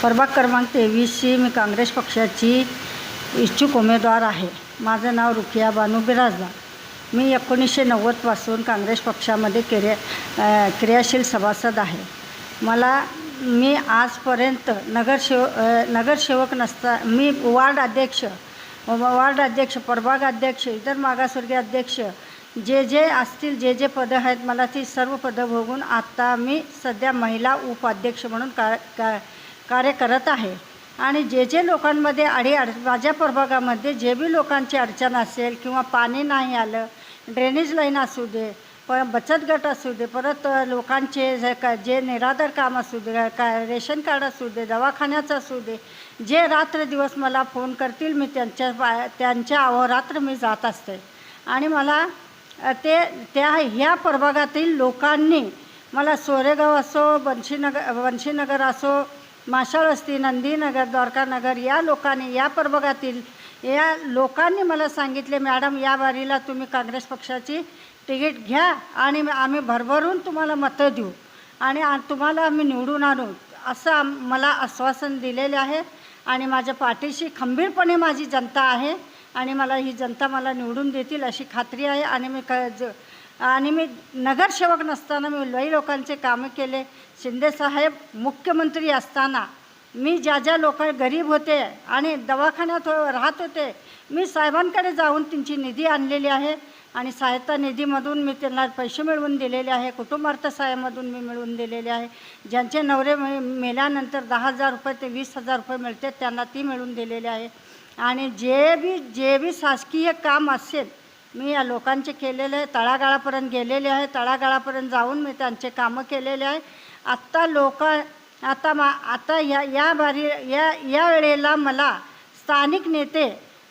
प्रभाग क्रमांक तेवीसशी मी काँग्रेस पक्षाची इच्छुक उमेदवार आहे. माझं नाव रुकिया बानू बिराजदार. मी एकोणीसशे नव्वदपासून काँग्रेस पक्षामध्ये क्रिया क्रियाशील सभासद आहे. मला मी आजपर्यंत नगरसेव नगरसेवक नसता मी वार्ड अध्यक्ष वार्ड अध्यक्ष प्रभाग अध्यक्ष इतर मागासवर्गीय अध्यक्ष जे जे असतील जे जे पदं आहेत मला ती सर्व पदं भोगून आत्ता मी सध्या महिला उपाध्यक्ष म्हणून का का कार्य करत आहे. आणि जे जे लोकांमध्ये अडी अड माझ्या प्रभागामध्ये जे बी लोकांची अडचण असेल किंवा पाणी नाही आलं ड्रेनेज लाईन असू दे प बचत गट असू दे परत लोकांचे जे का जे निराधार काम असू दे का रेशन कार्ड असू दे दवाखान्याचं असू दे जे रात्र दिवस मला फोन करतील मी त्यांच्या त्यांच्या अहोरात्र मी जात असते. आणि मला ते त्या ह्या प्रभागातील लोकांनी मला सोरेगाव असो बंशीनगर बंशीनगर असो माशाळस्ती नंदीनगर द्वारकानगर या लोकांनी या प्रभागातील या लोकांनी मला सांगितले मॅडम या वारीला तुम्ही काँग्रेस पक्षाची तिकीट घ्या आणि आम्ही भरभरून तुम्हाला मतं देऊ आणि तुम्हाला आम्ही निवडून आणू. असं आम- मला आश्वासन दिलेले आहे आणि माझ्या पाठीशी खंबीरपणे माझी जनता आहे आणि मला ही जनता मला निवडून देतील अशी खात्री आहे आणि मी क ज आणि मी नगरसेवक नसताना मी लई लोकांचे कामं केले. शिंदेसाहेब मुख्यमंत्री असताना मी ज्या ज्या लोक गरीब होते आणि दवाखान्यात राहत होते मी साहेबांकडे जाऊन त्यांची निधी आणलेली आहे आणि सहायता निधीमधून मी त्यांना पैसे मिळवून दिलेले आहे कुटुंबार्थ सहाय्यामधून मी मिळवून दिलेले आहे. ज्यांचे नवरे मेल्यानंतर दहा हजार रुपये ते वीस हजार रुपये मिळते त्यांना ती मिळवून दिलेली आहे. आणि जे बी जे बी शासकीय काम असेल मी या लोकांचे केलेले आहे तळागाळापर्यंत गेलेले आहे तळागाळापर्यंत जाऊन मी त्यांचे कामं केलेले आहे. आत्ता लोक आता मा आता या या बारी या या वेळेला मला स्थानिक नेते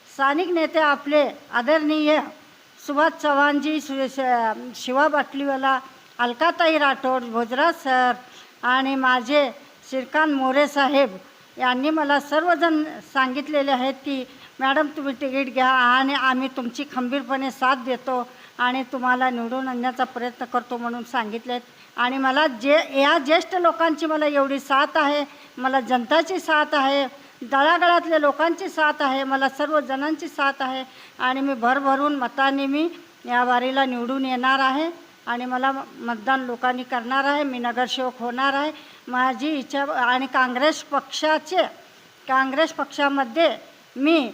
स्थानिक नेते आपले आदरणीय सुभाष चव्हाणजी श- शिवा बाटलीवाला अलकाताई राठोड भोजराज सर आणि माझे श्रीकांत मोरे साहेब यांनी मला सर्वजण सांगितलेले आहेत की मॅडम तुम्ही तिकीट घ्या आणि आम्ही तुमची खंबीरपणे साथ देतो आणि तुम्हाला निवडून आणण्याचा प्रयत्न करतो म्हणून सांगितले आहेत आणि मला जे या ज्येष्ठ लोकांची मला एवढी साथ आहे मला जनताची साथ आहे दळागळातल्या लोकांची साथ आहे मला सर्व जणांची साथ आहे आणि मी भरभरून मताने मी या वारीला निवडून येणार आहे आणि मला मतदान लोकांनी करणार आहे मी नगरसेवक होणार आहे. माझी इच्छा आणि काँग्रेस पक्षाचे काँग्रेस पक्षामध्ये मी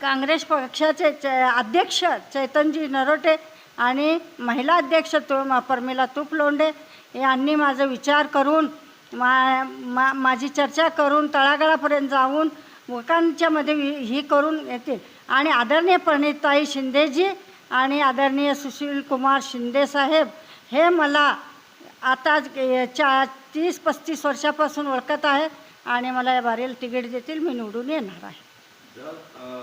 काँग्रेस पक्षाचे च अध्यक्ष चैतनजी नरोटे आणि महिला अध्यक्ष तु परमिला तुपलोंडे यांनी माझा विचार करून मा मा माझी चर्चा करून तळागाळापर्यंत जाऊन लोकांच्यामध्ये ही करून येतील. आणि आदरणीय प्रणिताई शिंदेजी आणि आदरणीय सुशील कुमार शिंदे साहेब हे मला आता चा तीस पस्तीस वर्षापासून ओळखत आहेत आणि मला या बारील तिकीट देतील मी निवडून येणार आहे. जर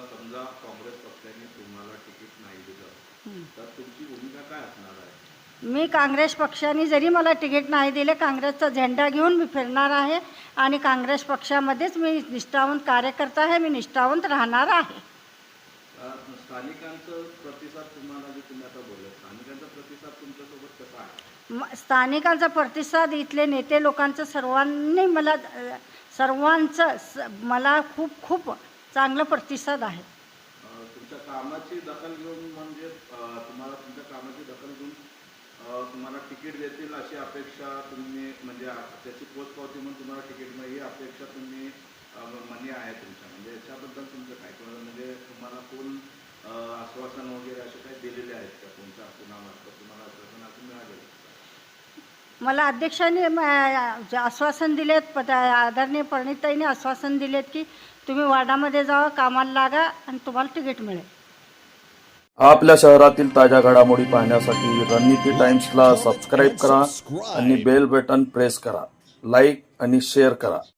समजा काँग्रेस पक्षाने तुम्हाला तिकीट नाही दिलं तर तुमची भूमिका काय असणार आहे? मी काँग्रेस पक्षाने जरी मला तिकीट नाही दिले काँग्रेसचा झेंडा घेऊन मी फिरणार आहे आणि काँग्रेस पक्षामध्येच मी निष्ठावंत कार्यकर्ता आहे मी निष्ठावंत राहणार आहे. स्थानिकांचं प्रतिसाद तुम्हाला जे तुम्ही आता बोलले स्थानिकांचा प्रतिसाद तुमच्यासोबत कसा आहे? स्थानिकांचा प्रतिसाद इथले नेते लोकांचं सर्वांनी मला सर्वांचं मला खूप खूप चांगला प्रतिसाद आहे. तुमच्या कामाची दखल घेऊन म्हणजे तुम्हाला तुमच्या कामाची दखल घेऊन तुम्हाला तिकीट देतील अशी अपेक्षा तुम्ही म्हणजे त्याची त्याची पोचपावती म्हणून तुम्हाला तिकीट मिळेल ही अपेक्षा तुम्ही मनी आहे तुमच्या. म्हणजे याच्याबद्दल तुमचं काय? म्हणजे तुम्हाला कोण आश्वासन वगैरे असे काही दिलेले आहेत का तुमच्या कुणामार्फत तुम्हाला आश्वासन असं मिळालेलं मला अध्यक्षांनी जे आश्वासन दिलेत पद आदरणीय परिणिताईने आश्वासन दिलेत की तुम्ही वार्डामध्ये जावा कामाला लागा आणि तुम्हाला तिकीट मिळेल. आपल्या शहरातील ताज्या घडामोडी पाहण्यासाठी रणनीती टाइम्सला सबस्क्राईब करा आणि बेल बटन प्रेस करा. लाईक आणि शेअर करा.